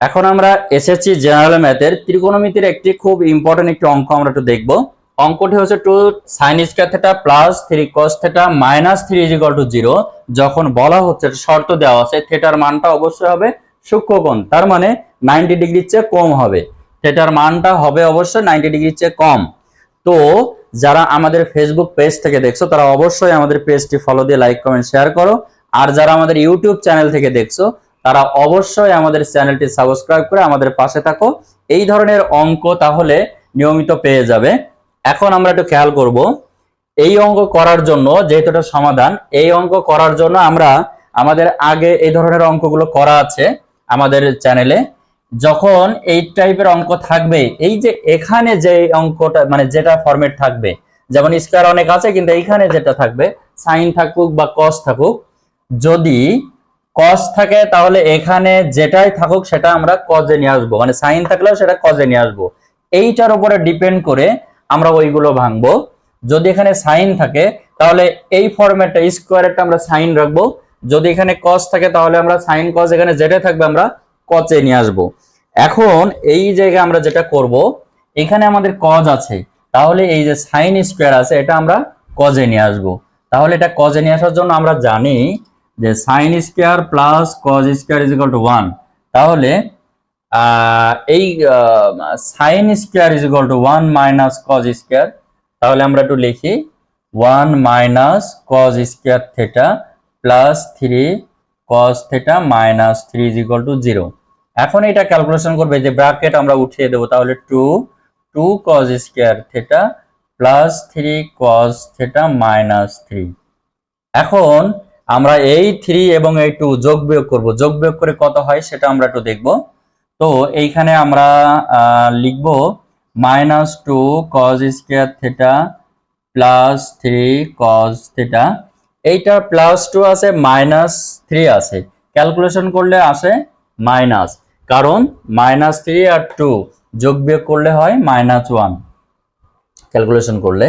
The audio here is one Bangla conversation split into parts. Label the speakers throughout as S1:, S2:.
S1: এখন আমরা এসএসসি জেনারেল ম্যাথের ত্রিকোণমিতির একটি খুব ইম্পর্টেন্ট একটি অঙ্ক আমরা একটু দেখব। অঙ্কটি হচ্ছে two sine square plus three cos theta minus three is equal to zero যখন বলা হচ্ছে শর্ত দেওয়া আছে থেটার মানটা অবশ্যই হবে সূক্ষ্মকোণ, তার মানে নাইনটি ডিগ্রির চেয়ে কম হবে। থেটার মানটা হবে অবশ্যই নাইনটি ডিগ্রির চেয়ে কম। তো যারা আমাদের ফেসবুক পেজ থেকে দেখছ, তারা অবশ্যই আমাদের পেজটি ফলো দিয়ে লাইক কমেন্ট শেয়ার করো। আর যারা আমাদের ইউটিউব চ্যানেল থেকে দেখছ তারা অবশ্যই আমাদের চ্যানেলটি সাবস্ক্রাইব করে আমাদের পাশে থাকো। এই ধরনের অঙ্ক তাহলে নিয়মিত পেয়ে যাবে। এখন আমরা একটু খেয়াল করব। এই অঙ্ক করার জন্য যেহেতু এটা সমাধান, এই অঙ্ক করার জন্য আমরা আমাদের আগে এই ধরনের অঙ্কগুলো করা আছে আমাদের চ্যানেলে। যখন এই টাইপের অঙ্ক থাকবে, এই যে এখানে যে অঙ্কটা মানে যেটা ফরম্যাট থাকবে, যেমন স্কোয়ার অনেক আছে, কিন্তু এইখানে যেটা থাকবে সাইন থাকুক বা কস থাকুক, যদি কস থাকে, তাহলে এখানে যেটাই থাকুক সেটা আমরা কজে নিয়ে আসব। মানে সাইন থাকলেও সেটা কজে নিয়ে আসব। এইটার উপরে ডিপেন্ড করে আমরা ওইগুলো ভাঙবো। যদি এখানে সাইন থাকে, তাহলে এই ফরম্যাটটা স্কোয়ারেরটা আমরা সাইন রাখব। যদি এখানে কস থাকে, তাহলে আমরা সাইন কস এখানে যেটা থাকবে, আমরা কচে নিয়ে আসব। এখন এই জায়গায় আমরা যেটা করব, এখানে আমাদের কজ আছে। তাহলে এই যে সাইন স্কোয়ার আছে, এটা আমরা কজে নিয়ে আসব। তাহলে এটা কজে নিয়ে আসার জন্য আমরা জানি যে sine square plus cos square is equal to one তাহলে এই sine square is equal to one minus cos square তাহলে আমরা একটু লিখি one minus cos square theta plus three cos theta minus three is equal to zero এখন এটা ক্যালকুলেশন করবে যে ব্র্যাকেট আমরা উঠিয়ে দেবো, তাহলে two two cos square theta plus three cos theta minus three এখন আমরা এই থ্রি এবং এই টু যোগ বিয়োগ করব। যোগ বিয়োগ করে কত হয় সেটা আমরা একটু দেখব। তো এইখানে আমরা লিখব minus two cos square theta plus three cos theta এইটা প্লাস টু আছে মাইনাস থ্রি আছে। ক্যালকুলেশন করলে আসে মাইনাস কারণ মাইনাস থ্রি আর টু যোগ বিয়োগ করলে হয় মাইনাস ওয়ান ক্যালকুলেশন করলে।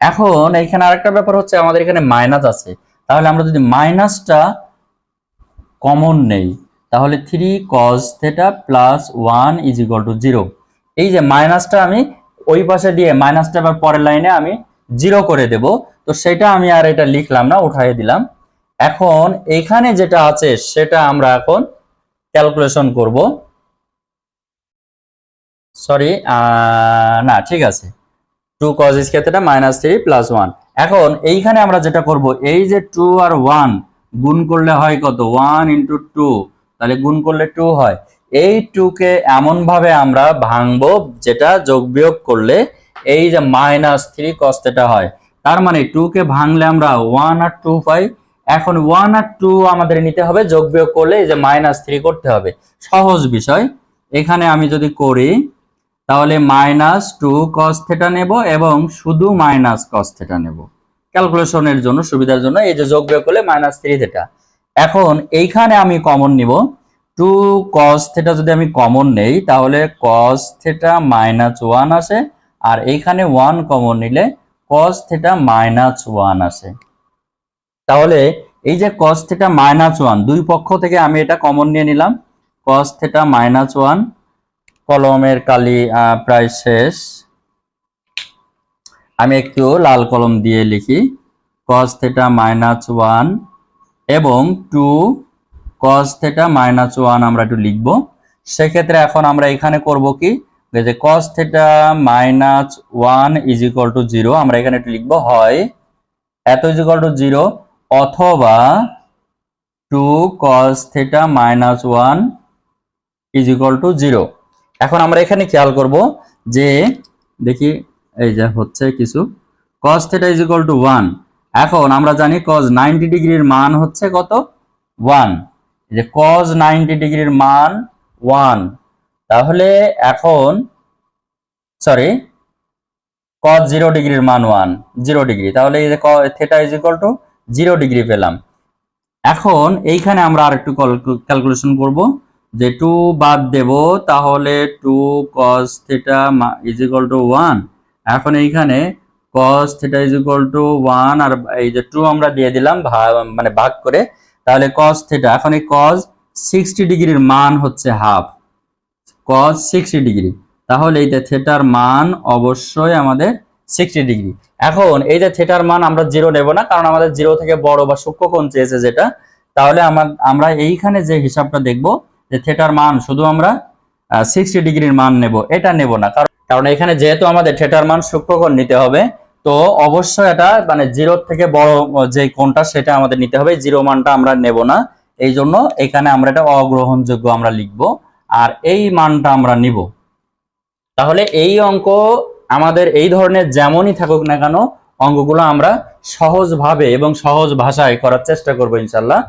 S1: এখন এইখানে আরেকটা ব্যাপার হচ্ছে আমাদের এখানে মাইনাস আছে। তাহলে আমরা যদি মাইনাসটা কমন নেই, তাহলে three cos theta plus one is equal to zero এই যে মাইনাসটা আমি ওই পাশে দিয়ে মাইনাসটা আবার পরের লাইনে আমি জিরো করে দেব, তো সেটা আমি আর এটা লিখলাম না, উঠাই দিলাম। এখন এখানে যেটা আছে সেটা আমরা এখন ক্যালকুলেশন করব। সরি না, ঠিক আছে। Two cos square theta minus three plus one এখন এইখানে আমরা যেটা করব, এই যে টু আর ওয়ান গুণ করলে হয় কত? ওয়ান ইন্টু টু তাহলে গুণ করলে টু হয়। এই টু কে এমন ভাবে আমরা ভাঙবো, যেটা যোগ বিয়োগ করলে এই যে মাইনাস থ্রি কস্টেটা হয়। তার মানে টু কে ভাঙলে আমরা ওয়ান আর টু পাই। এখন ওয়ান আর টু আমাদের নিতে হবে, যোগ বিয়োগ করলে এই যে মাইনাস থ্রি করতে হবে। সহজ বিষয়। এখানে আমি যদি করি তাহলে মাইনাস টু কস থেটা নেব এবং শুধু মাইনাস কস থেটা নেব। ক্যালকুলেশনের জন্য, সুবিধার জন্য এই যে যোগ বিয়োগ করলে মাইনাস থ্রি থেটা এখন এইখানে আমি কমন নিব। টু কস থেটা যদি আমি কমন নেই, তাহলে কস থেটা মাইনাস ওয়ান আসে। আর এইখানে ওয়ান কমন নিলে কস থেটা মাইনাস ওয়ান আসে। তাহলে এই যে কস থেটা মাইনাস ওয়ান দুই পক্ষ থেকে আমি এটা কমন নিয়ে নিলাম। কস থেটা মাইনাস ওয়ান কলমের কালি প্রায় শেষ। আমি একটু লাল কলম দিয়ে লিখি। কস থেটা মাইনাস ওয়ান এবং two cos theta minus one আমরা একটু লিখব। সেক্ষেত্রে এখন আমরা এখানে করব কি? যে cos theta minus one is equal to zero আমরা এখানে একটু লিখব, হয় এত ইজ ইকুয়াল টু জিরো অথবা two cos theta minus one is equal to zero এখন আমরা এখানে খেয়াল করব যে, দেখি, এই যে হচ্ছে কিছু। cos theta is equal to one এখন আমরা জানি cos 90 ডিগ্রির মান হচ্ছে কত? ওয়ান যে cos 90 ডিগ্রির মান ওয়ান তাহলে এখন সরি cos জিরো ডিগ্রির মান ওয়ান জিরো ডিগ্রি তাহলে এই যে theta is equal to zero degree পেলাম। এখন এইখানে আমরা আরেকটু ক্যালকুলেশন করব। যে টু বাদ দেব, তাহলে two cos theta is equal to one এখন এইখানে cos theta is equal to one আর এই যে টু আমরা দিয়ে দিলাম মানে ভাগ করে, তাহলে কস থেটা এখন এই কস সিক্সটি ডিগ্রির মান হচ্ছে হাফ কস সিক্সটি ডিগ্রি, তাহলে এই যে থেটার মান অবশ্যই আমাদের সিক্সটি ডিগ্রি। এখন এই যে থেটার মান আমরা জিরো নেব না, কারণ আমাদের জিরো থেকে বড় বা সূক্ষ্ম কোণ চেয়েছে যেটা, তাহলে আমরা এইখানে যে হিসাবটা দেখব যে থেটার মান শুধু আমরা সিক্সটি ডিগ্রির মান নেব, এটা নেব না। কারণ এখানে যেহেতু আমাদের থেটার মান সূক্ষ্মকোণ নিতে হবে, তো অবশ্যই এটা মানে জিরো থেকে বড় যে কোণটা সেটা আমাদের নিতে হবে জিরো মানটা আমরা নেব না। এই জন্য এখানে আমরা এটা অগ্রহণযোগ্য আমরা লিখব, আর এই মানটা আমরা নিব। তাহলে এই অঙ্ক আমাদের এই ধরনের যেমনই থাকুক না কেন, অঙ্কগুলো আমরা সহজভাবে এবং সহজ ভাষায় করার চেষ্টা করব ইনশাল্লাহ।